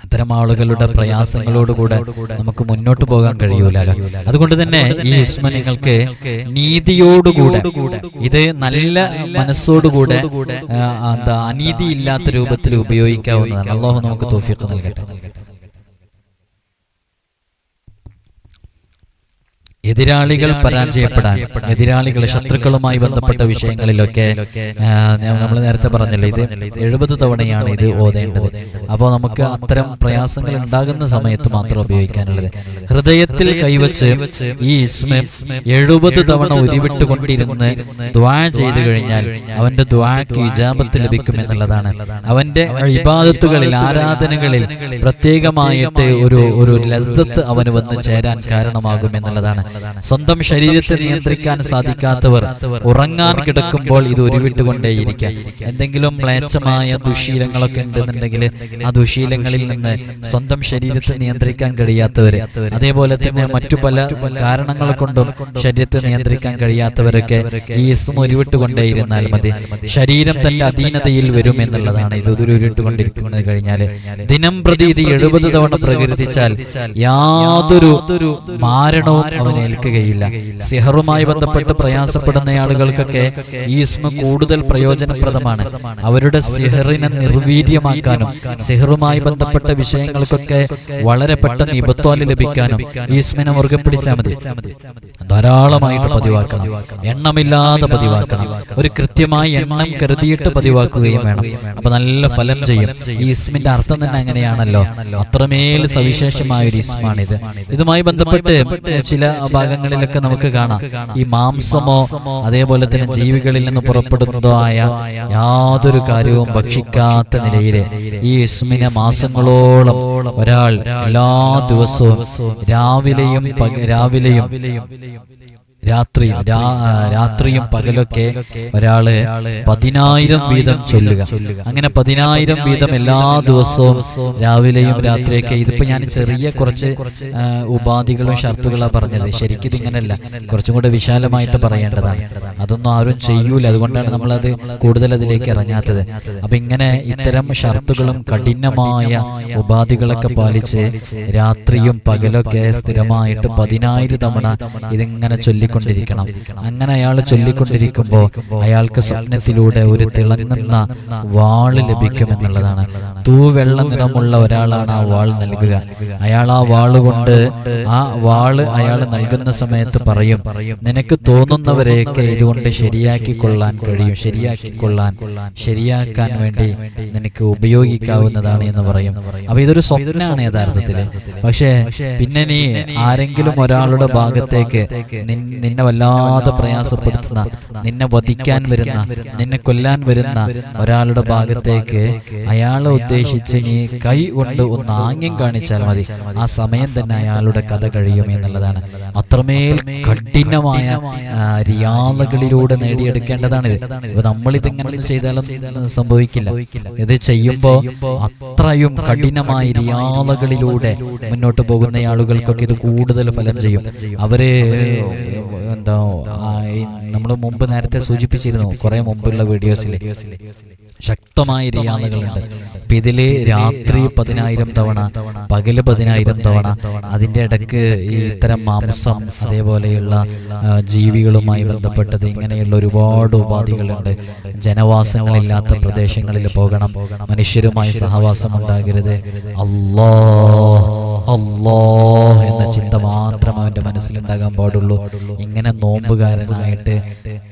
അത്തരം ആളുകളുടെ പ്രയാസങ്ങളോടുകൂടെ നമുക്ക് മുന്നോട്ട് പോകാൻ കഴിയൂലല്ലോ അതുകൊണ്ട് തന്നെ ഈ ഇസ്മ നിങ്ങൾക്ക് നീതിയോടുകൂടെ ഇത് നല്ല മനസ്സോടുകൂടെ എന്താ അനീതി ഇല്ലാത്ത രൂപത്തിൽ ഉപയോഗിക്കാവുന്നതാണ്. അള്ളാഹു നമുക്ക് തോഫിയൊക്കെ നൽകട്ടെ. എതിരാളികൾ പരാജയപ്പെടാൻ എതിരാളികൾ ശത്രുക്കളുമായി ബന്ധപ്പെട്ട വിഷയങ്ങളിലൊക്കെ നമ്മൾ നേരത്തെ പറഞ്ഞല്ലോ ഇത് എഴുപത് തവണയാണ് ഇത് ഓതേണ്ടത്. അപ്പോൾ നമുക്ക് അത്തരം പ്രയാസങ്ങൾ ഉണ്ടാകുന്ന സമയത്ത് മാത്രം ഉപയോഗിക്കാനുള്ളത്. ഹൃദയത്തിൽ കൈവച്ച് ഈ ഇസ്മ എഴുപത് തവണ ഉരുവിട്ടുകൊണ്ടിരുന്ന് ദ്വാ ചെയ്തു കഴിഞ്ഞാൽ അവന്റെ ദ്വാക്ക് ഇജാപത്ത് ലഭിക്കും എന്നുള്ളതാണ്. അവന്റെ ഇബാദത്തുകളിൽ ആരാധനകളിൽ പ്രത്യേകമായിട്ട് ഒരു ഒരു ലദ്ദത്ത് അവന് വന്ന് ചേരാൻ കാരണമാകും എന്നുള്ളതാണ്. സ്വന്തം ശരീരത്തെ നിയന്ത്രിക്കാൻ സാധിക്കാത്തവർ ഉറങ്ങാൻ കിടക്കുമ്പോൾ ഇത് ഉരുവിട്ടുകൊണ്ടേയിരിക്കാം എന്തെങ്കിലും മ്ലേച്ഛമായ ദുശീലങ്ങളൊക്കെ ഉണ്ടെന്നുണ്ടെങ്കിൽ ആ ദുശീലങ്ങളിൽ നിന്ന് സ്വന്തം ശരീരത്തെ നിയന്ത്രിക്കാൻ കഴിയാത്തവർ അതേപോലെ തന്നെ മറ്റു പല കാരണങ്ങൾ കൊണ്ടും ശരീരത്തെ നിയന്ത്രിക്കാൻ കഴിയാത്തവരൊക്കെ ഈ ഇസ്മ ഉരുവിട്ടുകൊണ്ടേയിരുന്നാൽ മതി. ശരീരം തന്റെ അധീനതയിൽ വരും എന്നുള്ളതാണ്. ഇത് ഉരുവിട്ടുകൊണ്ടിരിക്കുന്നത് കഴിഞ്ഞാൽ ദിനം പ്രതി ഇത് എഴുപത് തവണ പ്രകീർത്തിച്ചാൽ യാതൊരു മാരണവും അവൻ ഏൽക്കുകയില്ല. സിഹറുമായി ബന്ധപ്പെട്ട് പ്രയാസപ്പെടുന്ന ആളുകൾക്കൊക്കെ ഈ ഇസ്മ കൂടുതൽ പ്രയോജനപ്രദമാണ്. അവരുടെ സിഹറിനെ നിർവീര്യമാക്കാനും സിഹറുമായി ബന്ധപ്പെട്ട വിഷയങ്ങൾക്കൊക്കെ വളരെ പെട്ടെന്ന് ഇബത്വാൽ ലഭിക്കാനും ഈ ഇസ്മിനെ മുറുകെ പിടിച്ചാൽ മതി. ധാരാളമായിട്ട് പതിവാക്കണം. എണ്ണമില്ലാതെ പതിവാക്കണം. ഒരു കൃത്യമായി എണ്ണം കരുതിയിട്ട് പതിവാക്കുകയും വേണം. അപ്പൊ നല്ല ഫലം ചെയ്യും. ഈ ഇസ്മിന്റെ അർത്ഥം തന്നെ അങ്ങനെയാണല്ലോ. അത്രമേൽ സവിശേഷമായ ഒരു ഇസ്മാണിത്. ഇതുമായി ബന്ധപ്പെട്ട് ചില ഭാഗങ്ങളിലൊക്കെ നമുക്ക് കാണാം. ഈ മാംസമോ അതേപോലെ തന്നെ ജീവികളിൽ നിന്ന് പുറപ്പെടുന്നതോ ആയ യാതൊരു കാര്യവും ഭക്ഷിക്കാത്ത നിലയിൽ ഈ ഇസ്മിനെ മാസങ്ങളോളം ഒരാൾ എല്ലാ ദിവസവും രാവിലെയും രാവിലെയും രാത്രിയും രാ- ആ, രാത്രിയും പകലൊക്കെ ഒരാൾ പതിനായിരം വീതം ചൊല്ലുക. അങ്ങനെ പതിനായിരം വീതം എല്ലാ ദിവസവും രാവിലെയും രാത്രിയൊക്കെ. ഇതിപ്പോ ഞാൻ ചെറിയ കുറച്ച് ഉപാധികളും ഷർത്തുകളാണ് പറഞ്ഞത്. ശരിക്കും ഇതിങ്ങനല്ല കുറച്ചും കൂടെ വിശാലമായിട്ട് പറയേണ്ടതാണ്. അതൊന്നും ആരും ചെയ്യൂല. അതുകൊണ്ടാണ് നമ്മൾ അത് കൂടുതൽ അതിലേക്ക് ഇറങ്ങാത്തത്. അപ്പൊ ഇങ്ങനെ ഇത്തരം ഷർത്തുകളും കഠിനമായ ഉപാധികളൊക്കെ പാലിച്ച് രാത്രിയും പകലൊക്കെ സ്ഥിരമായിട്ട് പതിനായിരം തവണ ഇതിങ്ങനെ ചൊല്ലിക്കൊണ്ടിരിക്കണം. അങ്ങനെ അയാൾ ചൊല്ലിക്കൊണ്ടിരിക്കുമ്പോൾ അയാൾക്ക് സ്വപ്നത്തിലൂടെ ഒരു തിളങ്ങുന്ന വാൾ ലഭിക്കുമെന്നുള്ളതാണ്. തൂവെള്ള നിറമുള്ള ഒരാളാണ് ആ വാൾ നൽകുക. അയാൾ ആ വാൾ കൊണ്ട് ആ വാൾ അയാൾ നൽകുന്ന സമയത്ത് പറയും നിനക്ക് തോന്നുന്നവരെയൊക്കെ ഇതുകൊണ്ട് ശരിയാക്കി കൊള്ളാൻ കഴിയും ശരിയാക്കി കൊള്ളാൻ ശരിയാക്കാൻ വേണ്ടി നിനക്ക് ഉപയോഗിക്കാവുന്നതാണ് എന്ന് പറയും. അപ്പൊ ഇതൊരു സ്വപ്നമാണ് യഥാർത്ഥത്തിൽ. പക്ഷേ പിന്നെ നീ ആരെങ്കിലും ഒരാളുടെ ഭാഗത്തേക്ക് നിന്നെ വല്ലാതെ പ്രയാസപ്പെടുത്തുന്ന നിന്നെ വധിക്കാൻ വരുന്ന നിന്നെ കൊല്ലാൻ വരുന്ന ഒരാളുടെ ഭാഗത്തേക്ക് അയാളെ ഉദ്ദേശിച്ച് നീ കൈ കൊണ്ട് ഒന്ന് ആംഗ്യം കാണിച്ചാൽ മതി. ആ സമയം തന്നെ അയാളുടെ കഥ കഴിയും എന്നുള്ളതാണ്. അത്രമേൽ കഠിനമായ റിയാലകളിലൂടെ ഇത്. ഇപ്പൊ നമ്മൾ ഇതിങ്ങനെ ചെയ്താലും സംഭവിക്കില്ല. ഇത് ചെയ്യുമ്പോ അത്രയും കഠിനമായ റിയാലകളിലൂടെ മുന്നോട്ട് പോകുന്ന ആളുകൾക്കൊക്കെ ഇത് കൂടുതൽ ഫലം ചെയ്യും. അവർ എന്താ നമ്മൾ മുമ്പ് നേരത്തെ സൂചിപ്പിച്ചിരുന്നു കുറെ മുമ്പുള്ള വീഡിയോസിൽ ശക്തമായ റിയാദകളുണ്ട് അപ്പൊ രാത്രി പതിനായിരം തവണ പകൽ പതിനായിരം തവണ അതിന്റെ ഇടയ്ക്ക് ഈ ഇത്തരം മാംസം അതേപോലെയുള്ള ജീവികളുമായി ബന്ധപ്പെട്ടത് ഇങ്ങനെയുള്ള ഒരുപാട് ഉപാധികളുണ്ട്. ജനവാസങ്ങളില്ലാത്ത പ്രദേശങ്ങളിൽ പോകണം. മനുഷ്യരുമായി സഹവാസം ഉണ്ടാകരുത് അല്ലാ അല്ലാ എന്ന ചിന്ത മാത്രം അവന്റെ മനസ്സിലുണ്ടാകാൻ പാടുള്ളൂ. ഇങ്ങനെ നോമ്പുകാരനായിട്ട്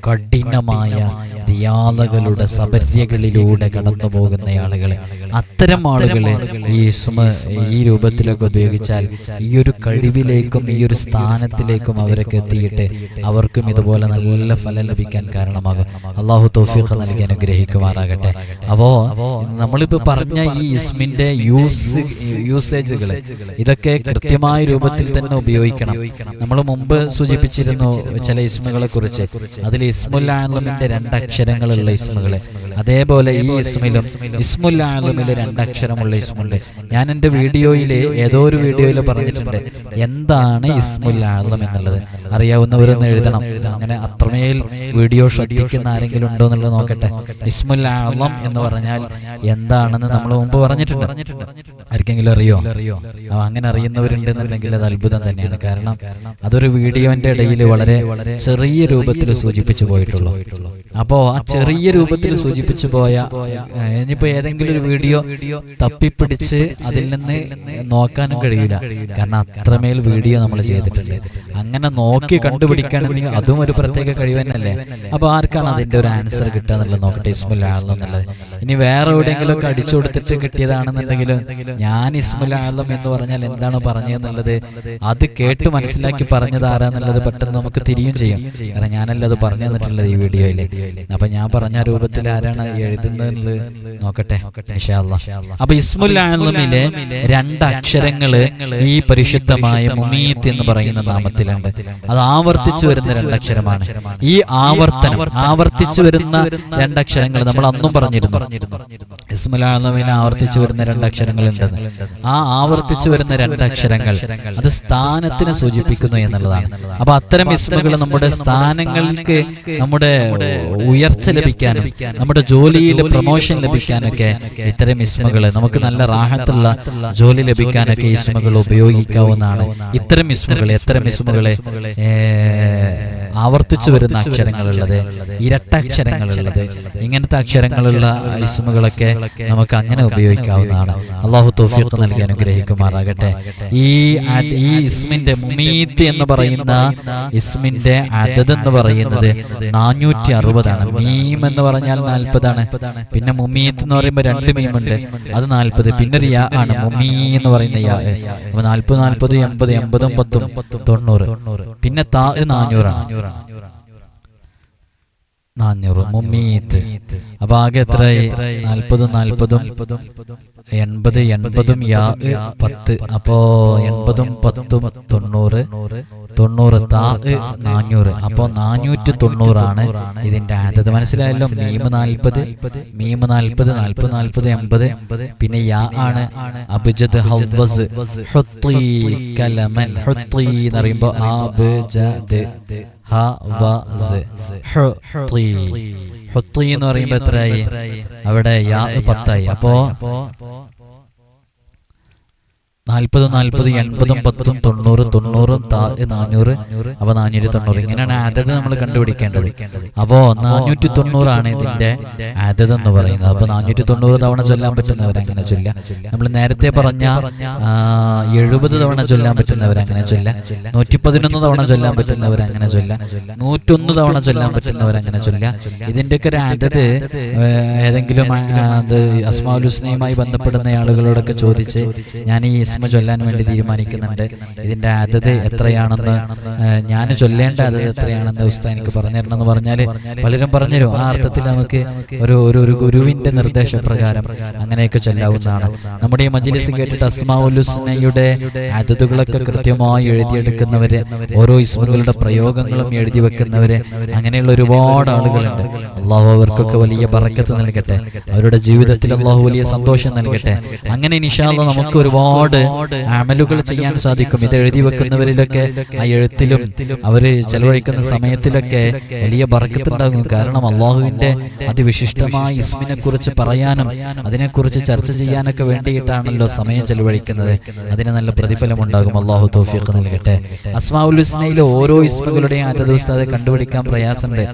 കഠിനമായ റിയാദകളുടെ സബര്യകളിലൂടെ കടന്നു പോകുന്ന ആളുകളെ അത്തരം ആളുകളെ ഈ ഇസ്മ ഈ രൂപത്തിലൊക്കെ ഉപയോഗിച്ചാൽ ഈ ഒരു കഴിവിലേക്കും ഈ ഒരു സ്ഥാനത്തിലേക്കും അവരൊക്കെ എത്തിയിട്ട് അവർക്കും ഇതുപോലെ നല്ല ഫലം ലഭിക്കാൻ കാരണമാകും. അള്ളാഹു തൗഫീഖ് നൽകി അനുഗ്രഹിക്കുമാറാകട്ടെ. അപ്പോ നമ്മളിപ്പോ പറഞ്ഞ ഈ ഇസ്മിന്റെ യൂസ് യൂസേജുകൾ ഇതൊക്കെ കൃത്യമായ രൂപത്തിൽ തന്നെ ഉപയോഗിക്കണം. നമ്മൾ മുമ്പ് സൂചിപ്പിച്ചിരുന്നു ചില ഇസ്മുകളെ കുറിച്ച് അതിൽ ഇസ്മുൽ ആലമിന്റെ രണ്ടക്ഷരങ്ങളുള്ള ഇസ്മുകൾ. അതേപോലെ ഈ ഇസ്മിലും ഇസ്മുൽ രണ്ടക്ഷരമുള്ള ഇസ്മുണ്ട്. ഞാൻ എന്റെ വീഡിയോയിൽ ഏതോ ഒരു വീഡിയോയിൽ പറഞ്ഞിട്ടുണ്ട്. എന്താണ് ഇസ്മുൽ ആലം എന്നുള്ളത്? അറിയാവുന്നവരൊന്ന് എഴുതണം. അങ്ങനെ അത്രമേൽ വീഡിയോ ശ്രദ്ധിക്കുന്ന ആരെങ്കിലും ഉണ്ടോ എന്നുള്ളത് നോക്കട്ടെ. ഇസ്മുൽ ആലം എന്ന് പറഞ്ഞാൽ എന്താണെന്ന് നമ്മൾ മുമ്പ് പറഞ്ഞിട്ടുണ്ട്. ആർക്കെങ്കിലും അറിയോ? അങ്ങനെ അറിയുന്നവരുണ്ടെന്നുണ്ടെങ്കിൽ അത് അത്ഭുതം തന്നെയാണ്. കാരണം അതൊരു വീഡിയോന്റെ ഇടയിൽ വളരെ ചെറിയ രൂപത്തിൽ സൂചിപ്പിച്ചു പോയിട്ടുള്ളൂ. അപ്പോ ആ ചെറിയ രൂപത്തിൽ സൂചിപ്പിച്ചു പോയ ഇനിയിപ്പോ ഏതെങ്കിലും ഒരു വീഡിയോ തപ്പിപ്പിടിച്ച് അതിൽ നിന്ന് നോക്കാനും കഴിയില്ല. കാരണം അത്രമേൽ വീഡിയോ നമ്മൾ ചെയ്തിട്ടുണ്ട്. അങ്ങനെ നോക്കി കണ്ടുപിടിക്കുകയാണെങ്കിൽ അതും ഒരു പ്രത്യേക കഴിവ് തന്നെയല്ലേ? അപ്പൊ ആർക്കാണ് അതിന്റെ ഒരു ആൻസർ കിട്ടുക എന്നുള്ളത് നോക്കട്ടെ എന്നുള്ളത്. ഇനി വേറെ എവിടെയെങ്കിലും ഒക്കെ അടിച്ചു കൊടുത്തിട്ട് കിട്ടിയതാണെന്നുണ്ടെങ്കിലും ഞാൻ ഇസ്മുല്ലാളം എന്ന് പറഞ്ഞാൽ എന്താണ് പറഞ്ഞതെന്നുള്ളത് അത് കേട്ട് മനസ്സിലാക്കി പറഞ്ഞത് ആരാന്നുള്ളത് പെട്ടെന്ന് നമുക്ക് തിരിയും ചെയ്യും. കാരണം ഞാനല്ല അത് പറഞ്ഞു തന്നിട്ടുള്ളത് ഈ വീഡിയോയിൽ. അപ്പൊ ഞാൻ പറഞ്ഞ രൂപത്തിൽ ആരാണ് എഴുതുന്നത് നോക്കട്ടെ ഇൻഷാ അല്ലാ. അപ്പൊ ഇസ്മുൽ ആലമിലെ രണ്ട് അക്ഷരങ്ങൾ ഈ പരിശുദ്ധമായ മുമീത്ത് എന്ന് പറയുന്ന നാമത്തിലുണ്ട്. അത് ആവർത്തിച്ചു വരുന്ന രണ്ടക്ഷരമാണ്. ഈ ആവർത്തനം ആവർത്തിച്ചു വരുന്ന രണ്ടക്ഷരങ്ങൾ നമ്മൾ അന്നും പറഞ്ഞിരുന്നു. ഇസ്മുൽ ആവർത്തിച്ചു വരുന്ന രണ്ടക്ഷരങ്ങൾ ഉണ്ടെന്ന് ആ ആവർത്തിച്ചു വരുന്ന രണ്ടക്ഷരങ്ങൾ അത് സ്ഥാനത്തിനെ സൂചിപ്പിക്കുന്നു എന്നുള്ളതാണ്. അപ്പൊ അത്തരം ഇസ്മുകൾ നമ്മുടെ സ്ഥാനങ്ങൾക്ക് നമ്മുടെ ഉയർച്ച ലഭിക്കാനും നമ്മുടെ ജോലിയിൽ പ്രൊമോഷൻ ലഭിക്കാനൊക്കെ ഇത്തരം ഇസ്മകൾ നമുക്ക് നല്ല റാഹത്തുള്ള ജോലി ലഭിക്കാനൊക്കെ ഇസ്മകൾ ഉപയോഗിക്കാവുന്നതാണ്. ഇത്തരം ഇസ്മകൾ എത്തരം ഇസ്മുകളെ ആവർത്തിച്ചു വരുന്ന അക്ഷരങ്ങളുള്ളത് ഇരട്ടക്ഷരങ്ങളുള്ളത് ഇങ്ങനത്തെ അക്ഷരങ്ങളുള്ള ഇസ്മുകളൊക്കെ നമുക്ക് അങ്ങനെ ഉപയോഗിക്കാവുന്നതാണ്. അള്ളാഹു തോഫിയൊക്കെ നൽകി അനുഗ്രഹിക്കുമാറാകട്ടെ. ഈ ഈ ഇസ്മിന്റെ മുമീത്ത് എന്ന് പറയുന്ന ഇസ്മിന്റെ അതത് എന്ന് പറയുന്നത് നാനൂറ്റി അറുപതാണ് മീം എന്ന് പറഞ്ഞാൽ നാൽപ്പതാണ്. പിന്നെ മുമീത്ത് എന്ന് പറയുമ്പോൾ രണ്ട് മീമുണ്ട്. അത് നാൽപ്പത്. പിന്നെ ഒരു യാ ആണ്. മുമീ എന്ന് പറയുന്ന യാ. അപ്പൊ നാൽപ്പത് നാൽപ്പത് എൺപത് എൺപതും പത്തും തൊണ്ണൂറ്. പിന്നെ താ നാനൂറാണ്. നാനൂറ്. മുമ്മീത്ത് അപ്പൊ ആകെ എത്രയായി നാൽപ്പതും നാൽപ്പതും. എൺപത് എൺപതും യാ പത്ത്. അപ്പോ എൺപതും പത്തും തൊണ്ണൂറ്. തൊണ്ണൂറ് താ നാനൂറ്. അപ്പോ നാനൂറ്റി തൊണ്ണൂറാണ് ഇതിന്റെ അതത് മനസ്സിലായല്ലോ? മീമ് നാൽപ്പത് മീമ് നാൽപ്പത് നാൽപ്പത് നാൽപ്പത് എൺപത്. പിന്നെ യാ ആണ് അബിജദ് ഹവ്വസ്. ഹുത്തി കലമൻ. ഹൃത്തി എന്ന് പറയുമ്പോ അബുജദ്. ഹവസ് ഹുത്തി ഹുത്തി എന്ന് പറയുമ്പോ എത്രയായി? അവിടെ യാ പത്തായി. അപ്പോ നാൽപ്പത് നാൽപ്പത് എൺപതും പത്തും തൊണ്ണൂറ് തൊണ്ണൂറും നാനൂറ് അവ നാനൂറ്റി തൊണ്ണൂറ് ഇങ്ങനെയാണ് അതത് നമ്മൾ കണ്ടുപിടിക്കേണ്ടത്. അപ്പോ നാനൂറ്റി തൊണ്ണൂറാണ് ഇതിന്റെ അതത് എന്ന് പറയുന്നത്. അപ്പൊ നാനൂറ്റി തൊണ്ണൂറ് തവണ ചൊല്ലാൻ പറ്റുന്നവരങ്ങനെ ചൊല്ല നമ്മൾ നേരത്തെ പറഞ്ഞ എഴുപത് തവണ ചൊല്ലാൻ പറ്റുന്നവരങ്ങനെ ചൊല്ല നൂറ്റി പതിനൊന്ന് തവണ ചൊല്ലാൻ പറ്റുന്നവരങ്ങനെ ചൊല്ല നൂറ്റൊന്ന് തവണ ചൊല്ലാൻ പറ്റുന്നവരങ്ങനെ ചൊല്ല ഇതിന്റെയൊക്കെ ഒരു അതത് ഏതെങ്കിലും അത് അസ്മാഉൽ ഹുസ്നയുമായി ബന്ധപ്പെടുന്ന ആളുകളോടൊക്കെ ചോദിച്ച് ഞാൻ ഈ ഇസ്മ ചൊല്ലാൻ വേണ്ടി തീരുമാനിക്കുന്നുണ്ട്. ഇതിന്റെ അതത് എത്രയാണെന്ന് ഞാൻ ചൊല്ലേണ്ട അതത് എത്രയാണെന്ന് ഉസ്താ എനിക്ക് പറഞ്ഞു തരണം എന്ന് പറഞ്ഞാൽ പലരും പറഞ്ഞുതരും. ആ അർത്ഥത്തിൽ നമുക്ക് ഒരു ഒരു ഒരു ഗുരുവിന്റെ നിർദ്ദേശപ്രകാരം അങ്ങനെയൊക്കെ ചൊല്ലാവുന്നതാണ്. നമ്മുടെ ഈ മജ്ലിസ് കേട്ടിട്ട് അസ്മാഉൽ ഹുസ്നയുടെ അതതുകളൊക്കെ കൃത്യമായി എഴുതിയെടുക്കുന്നവര് ഓരോ ഇസ്മുകളുടെ പ്രയോഗങ്ങളും എഴുതി വെക്കുന്നവര് അങ്ങനെയുള്ള ഒരുപാട് ആളുകളുണ്ട്. അള്ളാഹു അവർക്കൊക്കെ വലിയ പറക്കത്ത് നൽകട്ടെ. അവരുടെ ജീവിതത്തിൽ അള്ളാഹു വലിയ സന്തോഷം നൽകട്ടെ. അങ്ങനെ നിഷാദ് നമുക്ക് ഒരുപാട് അമലുകൾ ചെയ്യാൻ സാധിക്കും. ഇത് എഴുതി വെക്കുന്നവരിലൊക്കെ ആ എഴുത്തിലും അവർ ചെലവഴിക്കുന്ന സമയത്തിലൊക്കെ വലിയ ബറക്കത്തുണ്ടാകും കാരണം അള്ളാഹുവിന്റെ അതിവിശിഷ്ടമായ ഇസ്മിനെ കുറിച്ച് പറയാനും അതിനെക്കുറിച്ച് ചർച്ച ചെയ്യാനൊക്കെ വേണ്ടിയിട്ടാണല്ലോ സമയം ചെലവഴിക്കുന്നത്. അതിന് നല്ല പ്രതിഫലം ഉണ്ടാകും അള്ളാഹു തോഫിയൊക്കെ നൽകട്ടെ. അസ്മാഉൽ ഹുസ്നയിലെ ഓരോ ഇസ്മുകളുടെയും ആദ്യ ദിവസത്തെ അത് കണ്ടുപിടിക്കാൻ പ്രയാസമുണ്ട്.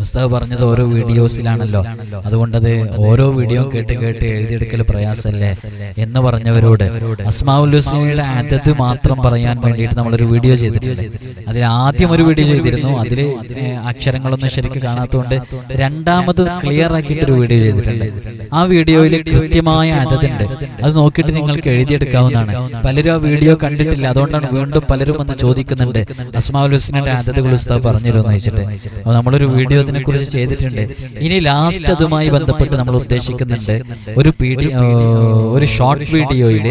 ഉസ്താദ് പറഞ്ഞത് ഓരോ വീഡിയോസിലാണല്ലോ. അതുകൊണ്ടത് ഓരോ വീഡിയോ കേട്ട് കേട്ട് എഴുതിയെടുക്കൽ പ്രയാസമല്ലേ എന്ന് പറഞ്ഞവരോട് അസ്മാഉൽ ഹുസ്നയുടെ അതത് മാത്രം പറയാൻ വേണ്ടിയിട്ട് നമ്മളൊരു വീഡിയോ ചെയ്തിട്ടുണ്ട്. അതിൽ ആദ്യം ഒരു വീഡിയോ ചെയ്തിരുന്നു. അതിൽ അക്ഷരങ്ങളൊന്നും ശരിക്കും കാണാത്തതുകൊണ്ട് രണ്ടാമത് ക്ലിയർ ആക്കിയിട്ട് ഒരു വീഡിയോ ചെയ്തിട്ടുണ്ട്. ആ വീഡിയോയിൽ കൃത്യമായ അതതുണ്ട് അത് നോക്കിയിട്ട് നിങ്ങൾക്ക് എഴുതിയെടുക്കാവുന്നതാണ്. പലരും ആ വീഡിയോ കണ്ടിട്ടില്ല. അതുകൊണ്ടാണ് വീണ്ടും പലരും വന്ന് ചോദിക്കുന്നുണ്ട്. അസ്മാഉൽ ഹുസ്നയുടെ അതതുകൾ ഉസ്താവ് പറഞ്ഞിരുന്നു വെച്ചിട്ട് അപ്പോൾ നമ്മളൊരു വീഡിയോ ഇതിനെ കുറിച്ച് ചെയ്തിട്ടുണ്ട്. ഇനി ലാസ്റ്റ് അതുമായി ബന്ധപ്പെട്ട് നമ്മൾ ഉദ്ദേശിക്കുന്നുണ്ട് ഒരു ഒരു ഷോർട്ട് വീഡിയോയിൽ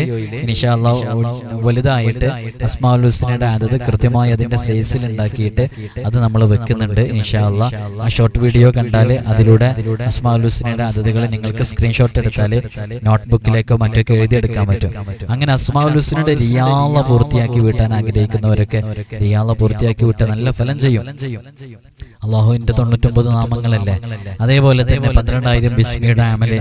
ഇൻഷാല്ല വലുതായിട്ട് അസ്മാഉൽ ഹുസ്നയുടെ അതത് കൃത്യമായി അതിന്റെ സൈസിൽ ഉണ്ടാക്കിയിട്ട് അത് നമ്മൾ വെക്കുന്നുണ്ട്. ഇനിഷാല്ല ആ ഷോർട്ട് വീഡിയോ കണ്ടാൽ അതിലൂടെ അസ്മാഉൽ ഹുസ്നയുടെ അതതുകൾ നിങ്ങൾക്ക് സ്ക്രീൻഷോട്ട് എടുത്താൽ നോട്ട്ബുക്കിലേക്കോ മറ്റൊക്കെ എഴുതിയെടുക്കാൻ പറ്റും. അങ്ങനെ അസ്മാഉൽ ഹുസ്നയുടെ റിയാള പൂർത്തിയാക്കി വീട്ടാൻ ആഗ്രഹിക്കുന്നവരൊക്കെ റിയാള പൂർത്തിയാക്കി വിട്ട് നല്ല ഫലം ചെയ്യും. അള്ളാഹുവിന്റെ തൊണ്ണൂറ്റൊമ്പത് നാമങ്ങളല്ലേ? അതേപോലെ തന്നെ പന്ത്രണ്ടായിരം ബിസ്മിയുടെ ആമൽ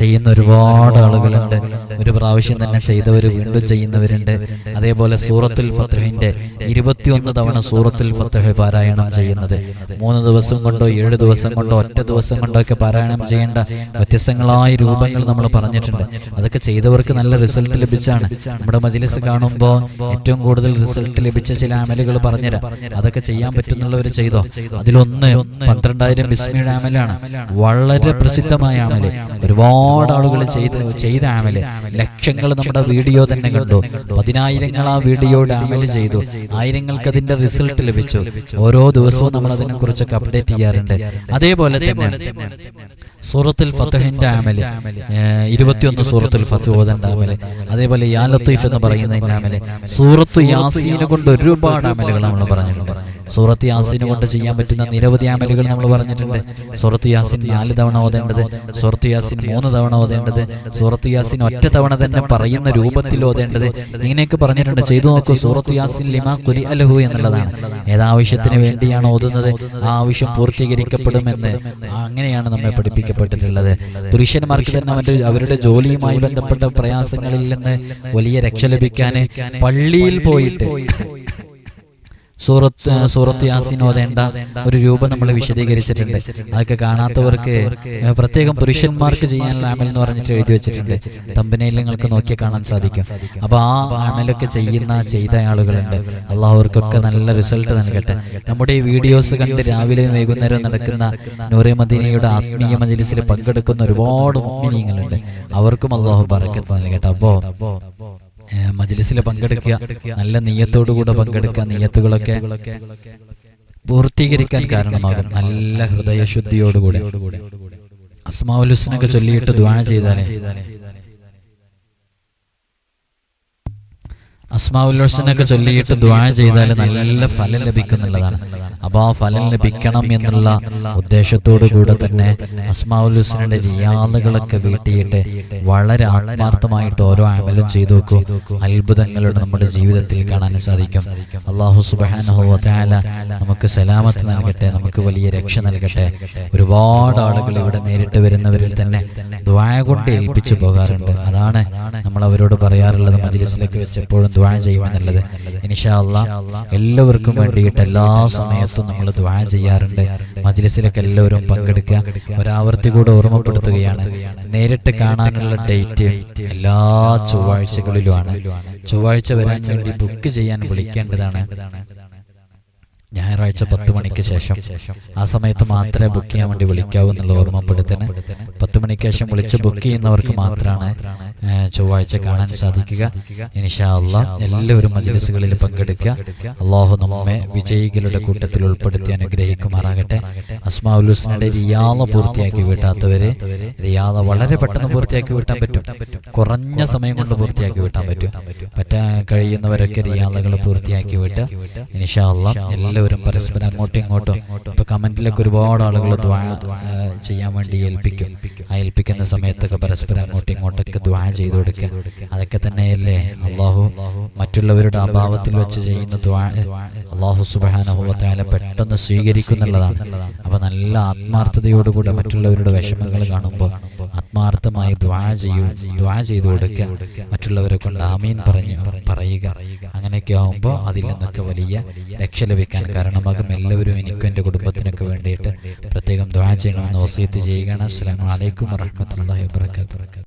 ചെയ്യുന്ന ഒരുപാട് ആളുകളുണ്ട്. ഒരു പ്രാവശ്യം തന്നെ ചെയ്തവർ വീണ്ടും ചെയ്യുന്നവരുണ്ട്. അതേപോലെ സൂറത്തുൽ ഫത്തഹിന്റെ ഇരുപത്തിയൊന്ന് തവണ സൂറത്തുൽ ഫത്തഹ് പാരായണം ചെയ്യുന്നത്. മൂന്ന് ദിവസം കൊണ്ടോ ഏഴ് ദിവസം കൊണ്ടോ ഒറ്റ ദിവസം കൊണ്ടോ ഒക്കെ പാരായണം ചെയ്യേണ്ട വ്യത്യസ്തങ്ങളായ രൂപങ്ങൾ നമ്മൾ പറഞ്ഞിട്ടുണ്ട്. അതൊക്കെ ചെയ്തവർക്ക് നല്ല റിസൾട്ട് ലഭിച്ചാണ്. നമ്മുടെ മജിലിസ് കാണുമ്പോൾ ഏറ്റവും കൂടുതൽ റിസൾട്ട് ലഭിച്ച ചില അമലുകൾ പറഞ്ഞുതരാം. അതൊക്കെ ചെയ്യാൻ പറ്റുന്നുള്ളവർ ചെയ്തോ? അതിലൊന്ന് പന്ത്രണ്ട് പന്ത്രണ്ടായിരം ബിസ്മിയുടെ അമലാണ്. വളരെ പ്രസിദ്ധമായ അമൽ. ഒരുപാട് ആളുകൾ ചെയ്ത് ചെയ്ത അമൽ. ലക്ഷങ്ങൾ നമ്മുടെ വീഡിയോ തന്നെ കണ്ടു. പതിനായിരങ്ങൾ ആ വീഡിയോയുടെ ഡാമേജ് ചെയ്തു. ആയിരങ്ങൾക്ക് അതിന്റെ റിസൾട്ട് ലഭിച്ചു. ഓരോ ദിവസവും നമ്മൾ അതിനെ കുറിച്ചൊക്കെ അപ്ഡേറ്റ് ചെയ്യാറുണ്ട്. അതേപോലെ തന്നെ സൂറത്തുൽ ഫത്തഹിന്റെ ആമൽ ഇരുപത്തിയൊന്ന് സൂറത്തുൽ ഫത്ത് ഓതന്റെ ആമൽ അതേപോലെ യാ ലത്തീഫ് എന്ന് പറയുന്നതിന്റെ ആമൽ സൂറത്തു യാസീനെ കൊണ്ട് ഒരുപാട് ആമലുകൾ നമ്മൾ പറഞ്ഞിട്ടുണ്ട്. സൂറത്ത് യാസീനെ കൊണ്ട് ചെയ്യാൻ പറ്റുന്ന നിരവധി അമലുകൾ നമ്മൾ പറഞ്ഞിട്ടുണ്ട്. സൂറത്ത് യാസിൻ നാല് തവണ ഓതേണ്ടത് സൂറത്ത് യാസിൻ മൂന്ന് തവണ ഓതേണ്ടത് സൂറത്ത് യാസിൻ ഒറ്റ തവണ തന്നെ പറയുന്ന രൂപത്തിൽ ഓതേണ്ടത്. ഇങ്ങനെയൊക്കെ പറഞ്ഞിട്ടുണ്ട്. ചെയ്തു നോക്കൂ സൂറത്ത് യാസിൻ ലിമാ കുരി അലഹു എന്നുള്ളതാണ്. ഏതാവശ്യത്തിന് വേണ്ടിയാണ് ഓതുന്നത്? ആ ആവശ്യം പൂർത്തീകരിക്കപ്പെടുമെന്ന്. അങ്ങനെയാണ് നമ്മെ പഠിപ്പിക്കപ്പെട്ടിട്ടുള്ളത്. പുരുഷന്മാർക്ക് തന്നെ അവന്റെ അവരുടെ ജോലിയുമായി ബന്ധപ്പെട്ട പ്രയാസങ്ങളിൽ നിന്ന് വലിയ രക്ഷ ലഭിക്കാൻ പള്ളിയിൽ പോയിട്ട് സൂറത്ത് സൂറത്ത് യാസീൻ ഓതേണ്ട ഒരു രൂപം നമ്മൾ വിശദീകരിച്ചിട്ടുണ്ട്. അതൊക്കെ കാണാത്തവർക്ക് പ്രത്യേകം പുരുഷന്മാർക്ക് ചെയ്യാനുള്ള ആമൽ എന്ന് പറഞ്ഞിട്ട് എഴുതി വെച്ചിട്ടുണ്ട്. തമ്പനയിൽ നിങ്ങൾക്ക് നോക്കി കാണാൻ സാധിക്കും. അപ്പൊ ആ ആമലൊക്കെ ചെയ്യുന്ന ചെയ്ത ആളുകളുണ്ട്. അള്ളാഹുവർക്കൊക്കെ നല്ല റിസൾട്ട് നൽകട്ടെ. നമ്മുടെ ഈ വീഡിയോസ് കണ്ട് രാവിലെയും വൈകുന്നേരവും നടക്കുന്ന നൂറെ മദീനയുടെ ആത്മീയ മജലിസിൽ പങ്കെടുക്കുന്ന ഒരുപാട് മുഗ്മിനീങ്ങളുണ്ട് അവർക്കും അള്ളാഹു പറക്കത്ത് നൽകട്ടെ. അപ്പോ മജലിസിൽ പങ്കെടുക്കുക. നല്ല നീയത്തോടുകൂടെ പങ്കെടുക്കുക. നീയത്തുകളൊക്കെ പൂർത്തീകരിക്കാൻ കാരണമാകും. നല്ല ഹൃദയശുദ്ധിയോടുകൂടെ. അസ്മാവുലുസിനൊക്കെ ചൊല്ലിയിട്ട് ദ്വാന ചെയ്താലേ അസ്മാവുല്ലോസിനൊക്കെ ചൊല്ലിയിട്ട് ദ്വാഴ ചെയ്താൽ നല്ല ഫലം ലഭിക്കുന്നുള്ളതാണ്. അപ്പൊ ആ ഫലം ലഭിക്കണം എന്നുള്ള ഉദ്ദേശത്തോടു കൂടെ തന്നെ അസ്മാവുല്ലുസിനുടെ റിയാദുകളൊക്കെ വീട്ടിയിട്ട് വളരെ ആത്മാർത്ഥമായിട്ട് ഓരോ അമലും ചെയ്തു നോക്കൂ. അത്ഭുതങ്ങളുടെ നമ്മുടെ ജീവിതത്തിൽ കാണാൻ സാധിക്കും. അള്ളാഹു സുബാനഹോല നമുക്ക് സലാമത്ത് നൽകട്ടെ നമുക്ക് വലിയ രക്ഷ നൽകട്ടെ. ഒരുപാട് ആളുകൾ ഇവിടെ നേരിട്ട് വരുന്നവരിൽ തന്നെ ദ്വായ കൊണ്ട് ഏൽപ്പിച്ചു പോകാറുണ്ട്. അതാണ് നമ്മൾ അവരോട് പറയാറുള്ളത് മജിലിസിലേക്ക് വെച്ചപ്പോഴും ദ്വാ ചെയ്യുമെന്നുള്ളത് ഇനിഷാ അല്ലാ എല്ലാവർക്കും വേണ്ടിയിട്ട് എല്ലാ സമയത്തും നമ്മൾ ദ്വാ ചെയ്യാറുണ്ട്. മജ്ലിസിലൊക്കെ എല്ലാവരും പങ്കെടുക്കുക. ഒരാവർത്തി കൂടെ ഓർമ്മപ്പെടുത്തുകയാണ്. നേരിട്ട് കാണാനുള്ള ഡേറ്റ് എല്ലാ ചൊവ്വാഴ്ചകളിലുമാണ്. ചൊവ്വാഴ്ച വരാൻ വേണ്ടി ബുക്ക് ചെയ്യാൻ വിളിക്കേണ്ടതാണ്. ഞായറാഴ്ച പത്ത് മണിക്ക് ശേഷം. ആ സമയത്ത് മാത്രമേ ബുക്ക് ചെയ്യാൻ വേണ്ടി വിളിക്കാവൂ എന്നുള്ള ഓർമ്മപ്പെടുത്തന് പത്ത് മണിക്ക് ശേഷം വിളിച്ച് ബുക്ക് ചെയ്യുന്നവർക്ക് മാത്രമാണ് ചൊവ്വാഴ്ച കാണാൻ സാധിക്കുക. ഇനിഷാ അള്ളാ എല്ലാവരും മജ്ലിസുകളിൽ പങ്കെടുക്കുക. അള്ളാഹു നമ്മെ വിജയികളുടെ കൂട്ടത്തിൽ ഉൾപ്പെടുത്തി അനുഗ്രഹിക്കുമാറാകട്ടെ. അസ്മാഉലുസ്നയുടെ റിയാള പൂർത്തിയാക്കി വീട്ടാത്തവരെ റിയാള വളരെ പെട്ടെന്ന് പൂർത്തിയാക്കി വീട്ടാൻ പറ്റും. കുറഞ്ഞ സമയം കൊണ്ട് പൂർത്തിയാക്കി വീട്ടാൻ പറ്റും. പറ്റാൻ കഴിയുന്നവരൊക്കെ റിയാളകൾ പൂർത്തിയാക്കി വിട്ട് ഇനിഷാ അള്ളാ എല്ലാവരും പരസ്പരം അങ്ങോട്ടും ഇങ്ങോട്ടും ഇപ്പൊ കമന്റിലൊക്കെ ഒരുപാട് ആളുകൾ ദ്വാ ചെയ്യാൻ വേണ്ടി ഏൽപ്പിക്കും. ആ ഏൽപ്പിക്കുന്ന സമയത്തൊക്കെ പരസ്പരം അങ്ങോട്ടും ഇങ്ങോട്ടൊക്കെ ദ്വാ ചെയ്തു കൊടുക്കുക. അതൊക്കെ തന്നെയല്ലേ അള്ളാഹു മറ്റുള്ളവരുടെ അഭാവത്തിൽ വെച്ച് ചെയ്യുന്ന ദ്വാ അള്ളാഹു സുബാനുഭവത്തായ പെട്ടെന്ന് സ്വീകരിക്കുന്നുള്ളതാണ്. അപ്പൊ നല്ല ആത്മാർത്ഥതയോടുകൂടെ മറ്റുള്ളവരുടെ വിഷമങ്ങൾ കാണുമ്പോൾ ആത്മാർത്ഥമായി ദ്വാ ചെയ്യൂ ദ്വാ ചെയ്തു കൊടുക്കുക. മറ്റുള്ളവരെ കൊണ്ട് ആമീൻ പറഞ്ഞു പറയുക. അങ്ങനെയൊക്കെ ആകുമ്പോൾ അതിൽ നിന്നൊക്കെ വലിയ രക്ഷ ലഭിക്കാൻ കാരണമാകും എല്ലാവരും എനിക്കും എന്റെ കുടുംബത്തിനൊക്കെ വേണ്ടിയിട്ട് പ്രത്യേകം ദ്വാ ചെയ്യണമെന്ന് വസീത്ത് ചെയ്യുകയാണ്. അസ്സലാമു അലൈക്കും വറഹ്മത്തുള്ളാഹി വബറകാതുഹു.